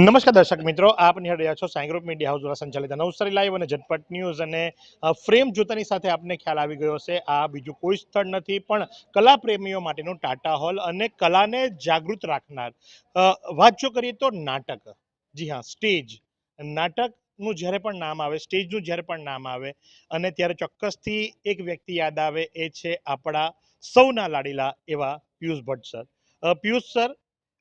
નમસ્કાર દર્શક મિત્રો, આપ નિહાળી રહ્યા છો સાઈ ગ્રુપ મીડિયા હાઉસ દ્વારા સંચાલિત નવસારી લાઈવ અને ઝટપટ ન્યૂઝ અને ફ્રેમ જોતાની સાથે આપને ખ્યાલ આવી ગયો હશે, આ બીજું કોઈ સ્થળ નથી, પણ કલા પ્રેમીઓ માટેનું ટાટા હોલ અને કલાને જાગૃત રાખનાર. વાત જો કરીએ તો નાટક. જી હા, સ્ટેજ. નાટકનું જ્યારે પણ નામ આવે, સ્ટેજનું જ્યારે પણ નામ આવે, અને ત્યારે ચોક્કસથી એક વ્યક્તિ યાદ આવે, એ છે આપણા સૌના લાડીલા એવા પિયુષ ભટ્ટ સર. પિયુષ સર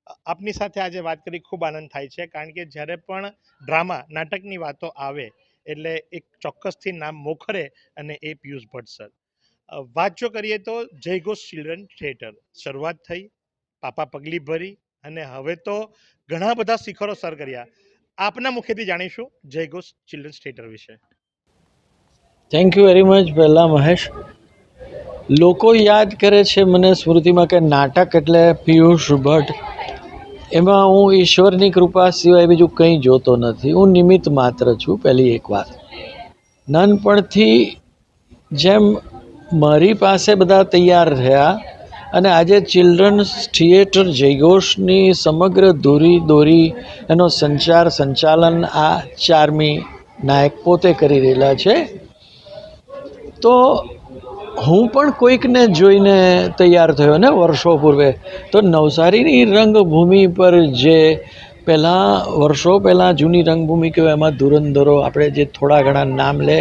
આપની સાથે આજે વાત કરી ખૂબ આનંદ થાય છે, કારણ કે જ્યારે પણ ડ્રામા, નાટકની વાતો આવે, એટલે એક ચોક્કસથી નામ મોખરે અને એ પિયુષ ભટ્ટ સર. વાત જો કરીએ તો જય ઘોષ ચિલ્ડ્રન થિયેટર શરૂઆત થઈ, પાપા પગલી ભરી અને હવે તો ઘણા બધા શિખરો સર કર્યા. આપના મુખેથી જાણીશું જય ઘોષ ચિલ્ડ્રન્સ થિયેટર વિશે. થેન્ક યુ વેરી મચ પહેલા મહેશ. લોકો યાદ કરે છે મને સ્મૃતિમાં કે નાટક એટલે પિયુષ ભટ્ટ. એમાં હું ઈશ્વરની કૃપા સિવાય બીજું કંઈ જોતો નથી. હું નિમિત્ત માત્ર છું, પહેલી એક વાત. નાનપણથી જેમ મારી પાસે બધા તૈયાર રહ્યા અને આજે ચિલ્ડ્રન્સ થિયેટર જયઘોષની સમગ્ર દોરી દોરી એનો સંચાર, સંચાલન આ ચારમી નાયક પોતે કરી રહેલા છે, તો હું પણ કોઈકને જોઈને તૈયાર થયો ને વર્ષો પૂર્વે, તો નવસારીની રંગભૂમિ પર જે પહેલાં, વર્ષો પહેલાં જૂની રંગભૂમિ કહેવાય, એમાં ધુરંધરો, આપણે જે થોડા ઘણા નામ લે,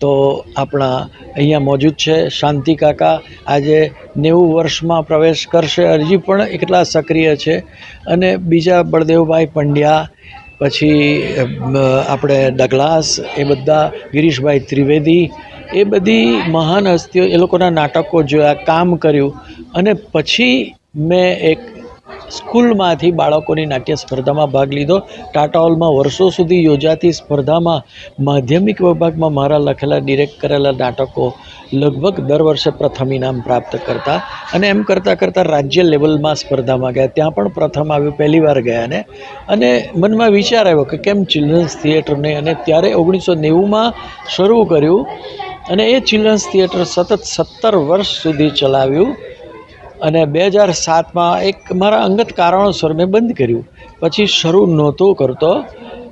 તો આપણા અહીંયા મોજૂદ છે. શાંતિ કાકા આજે નેવું વર્ષમાં પ્રવેશ કરશે. હજી પણ એટલા સક્રિય છે. અને બીજા બળદેવભાઈ પંડ્યા, પછી આપણે ડગલાસ, એ બધા ગિરીશભાઈ ત્રિવેદી એ બધી મહાન હસ્તીઓ, એ લોકોના નાટકો જોયા, કામ કર્યું અને પછી મેં એક સ્કૂલમાંથી બાળકોની નાટ્ય સ્પર્ધામાં ભાગ લીધો. ટાટા હોલમાં વર્ષો સુધી યોજાતી સ્પર્ધામાં માધ્યમિક વિભાગમાં મારા લખેલા, ડિરેક્ટ કરેલા નાટકો લગભગ દર વર્ષે પ્રથમ ઇનામ પ્રાપ્ત કરતા અને એમ કરતાં કરતાં રાજ્ય લેવલમાં સ્પર્ધામાં ગયા. ત્યાં પણ પ્રથમ આવ્યું, પહેલી વાર ગયા અને મનમાં વિચાર આવ્યો કે કેમ ચિલ્ડ્રન્સ થિયેટરને અને ત્યારે ઓગણીસો નેવુંમાં શરૂ કર્યું. અને એ ચિલ્ડ્રન્સ થિયેટર સતત સત્તર વર્ષ સુધી ચલાવ્યું અને બે હજાર સાતમાં એક મારા અંગત કારણોસર મેં બંધ કર્યું. પછી શરૂ નહોતો કરતો,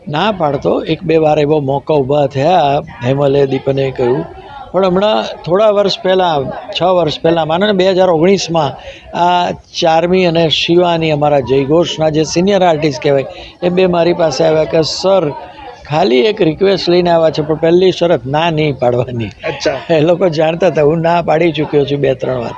ના પાડતો. એક બે વાર એવો મોકો ઊભા થયા, હેમલે, દીપને કહ્યું. પણ હમણાં થોડા વર્ષ પહેલાં, છ વર્ષ પહેલાં, માનો ને બે હજાર ઓગણીસમાં આ ચારમી અને શિવાની અમારા જયઘોષના જે સિનિયર આર્ટિસ્ટ કહેવાય, એ બે મારી પાસે આવ્યા કે સર ખાલી એક રિક્વેસ્ટ લઈને આવ્યા છે પણ પહેલી શરત ના નહીં પાડવાની. અચ્છા. એ લોકો જાણતા હતા હું ના પાડી ચૂક્યો છું બે ત્રણ વાર.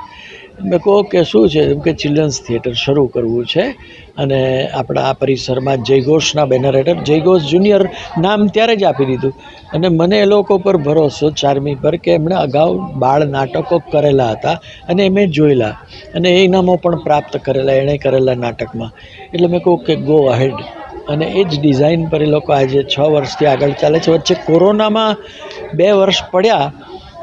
મેં કહો કે શું છે? એમ કે ચિલ્ડ્રન્સ થિયેટર શરૂ કરવું છે અને આપણા આ પરિસરમાં જયઘોષના બેનર હેઠળ જયઘોષ જુનિયર નામ ત્યારે જ આપી દીધું. અને મને એ લોકો પર ભરોસો ચારમી પર કે એમણે અગાઉ બાળ નાટકો કરેલા હતા અને મેં જોયેલા. અને એ ઇનામો પણ પ્રાપ્ત કરેલા એણે કરેલા નાટકમાં. એટલે મેં કહું કે ગો અહેડ અને એ જ ડિઝાઇન પર એ લોકો આજે છ વર્ષથી આગળ ચાલે છે. વચ્ચે કોરોનામાં બે વર્ષ પડ્યા,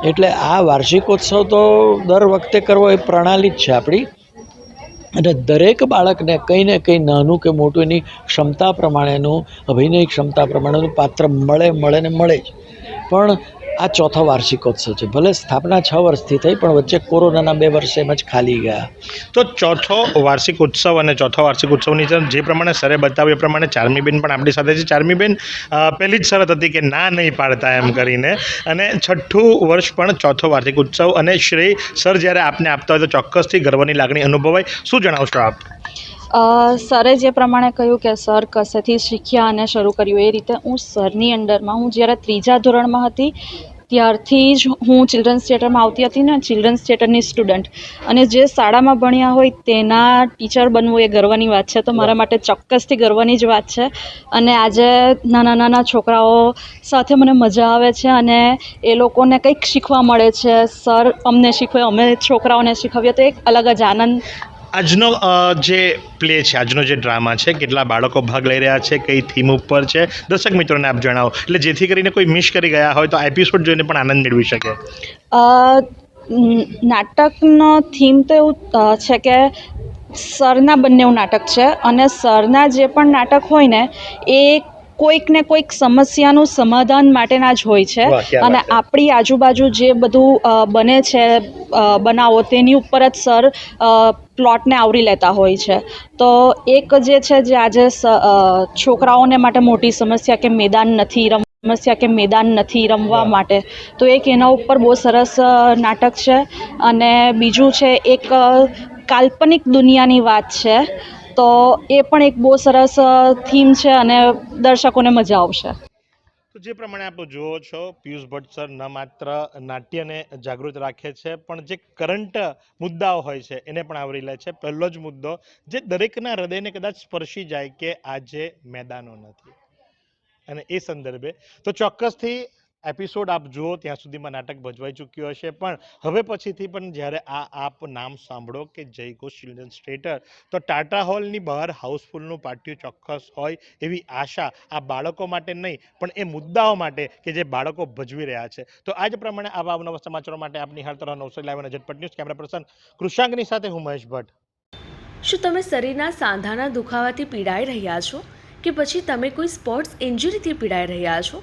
એટલે આ વાર્ષિકોત્સવ તો દર વખતે કરવો એ પ્રણાલી જ છે આપણી. અને દરેક બાળકને કંઈ ને કંઈ નાનું કે મોટું એની ક્ષમતા પ્રમાણેનું, અભિનય ક્ષમતા પ્રમાણેનું પાત્ર મળે મળે ને મળે જ. પણ આ ચોથો વાર્ષિકોત્સવ છે. ભલે સ્થાપના છ વર્ષથી થઈ પણ વચ્ચે કોરોનાના બે વર્ષ એમ જ ખાલી ગયા. તો ચોથો વાર્ષિક ઉત્સવ અને ચોથો વાર્ષિક ઉત્સવની જે પ્રમાણે સરે બતાવ્યું એ પ્રમાણે ચારમીબેન પણ આપણી સાથે છે. ચારમીબેન બેન પહેલી જ શરત હતી કે ના નહીં પાડતા એમ કરીને. અને છઠ્ઠું વર્ષ પણ ચોથો વાર્ષિક ઉત્સવ અને શ્રેય સર જ્યારે આપને આપતા હોય તો ચોક્કસથી ગર્વની લાગણી અનુભવાય. શું જણાવશો આપ? સરે જે પ્રમાણે કહ્યું કે સર કસેથી શીખ્યા અને શરૂ કર્યું એ રીતે હું સરની અંડરમાં હું જ્યારે ત્રીજા ધોરણમાં હતી ત્યારથી જ હું ચિલ્ડ્રન્સ થિયેટરમાં આવતી હતી ને ચિલ્ડ્રન્સ થિયેટરની સ્ટુડન્ટ અને જે શાળામાં ભણ્યા હોય તેના ટીચર બનવું એ ગર્વની વાત છે. તો મારા માટે ચોક્કસથી ગર્વની જ વાત છે. અને આજે નાના નાના છોકરાઓ સાથે મને મજા આવે છે અને એ લોકોને કંઈક શીખવા મળે છે. સર અમને શીખવે, અમે છોકરાઓને શીખવીએ તો એક અલગ જ આનંદ આજનો જે પ્લે છે આજનો જે ડ્રામા છે કેટલા બાળકો ભાગ લઈ રહ્યા છે કઈ થીમ ઉપર છે દર્શક મિત્રોને આપ જણાવો. એટલે જેથી કરીને કોઈ મિસ કરી ગયા હોય તો આ એપિસોડ જોઈને પણ આનંદ મેળવી શકે. નાટકનો થીમ તો એવું છે કે સરના બંનેવું નાટક છે અને સરના જે પણ નાટક હોય ને એ કોઈક ને કોઈક સમસ્યાનું સમાધાન માટેના જ હોય છે. અને આપણી આજુબાજુ જે બધું બને છે બનાવો તેની ઉપર જ સર પ્લોટને આવરી લેતા હોય છે. તો એક જે છે જે આજે સ છોકરાઓને માટે મોટી સમસ્યા કે મેદાન નથી રમ સમસ્યા કે મેદાન નથી રમવા માટે તો એક એના ઉપર બહુ સરસ નાટક છે. અને બીજું છે એક કાલ્પનિક દુનિયાની વાત છે. તો એ પણ એક બહુ સરસ થીમ છે અને દર્શકોને મજા આવશે. જે પ્રમાણે આપ જુઓ છો, પિયુષ ભટ્ટ સર ન માત્ર નાટ્યને જાગૃત રાખે છે, પણ જે કરંટ મુદ્દાઓ હોય છે, એને પણ આવરી લે છે. પહેલો જ મુદ્દો, જે દરેકના હૃદયને કદાચ સ્પર્શી જાય કે આજે મેદાનો નથી. અને એ સંદર્ભે તો ચોક્કસથી એપિસોડ આપ જુઓ, ત્યાં સુધીમાં નાટક ભજવાઈ ચૂક્યું હશે. પણ હવે પછીથી પણ જ્યારે આ આપ નામ સાંભળો કે જય ઘોષ ચિલ્ડ્રન્સ થિયેટર તો ટાટા હોલની બહાર હાઉસફુલનું પાટિયું ચોક્કસ હોય એવી આશા આ બાળકો માટે નહીં, પણ એ મુદ્દાઓ માટે કે જે બાળકો ભજવી રહ્યા છે. તો આ જ પ્રમાણે આવા અવનવા સમાચારો માટે આપની હાલ તરફ નવસો લાઈવ અને ઝટપટ ન્યૂઝ કેમેરા પર્સન કૃષાંગની સાથે હું મહેશ ભટ્ટ. શું તમે શરીરના સાંધાના દુખાવાથી પીડાઈ રહ્યા છો? કે પછી તમે કોઈ સ્પોર્ટ્સ ઇન્જરીથી પીડાઈ રહ્યા છો?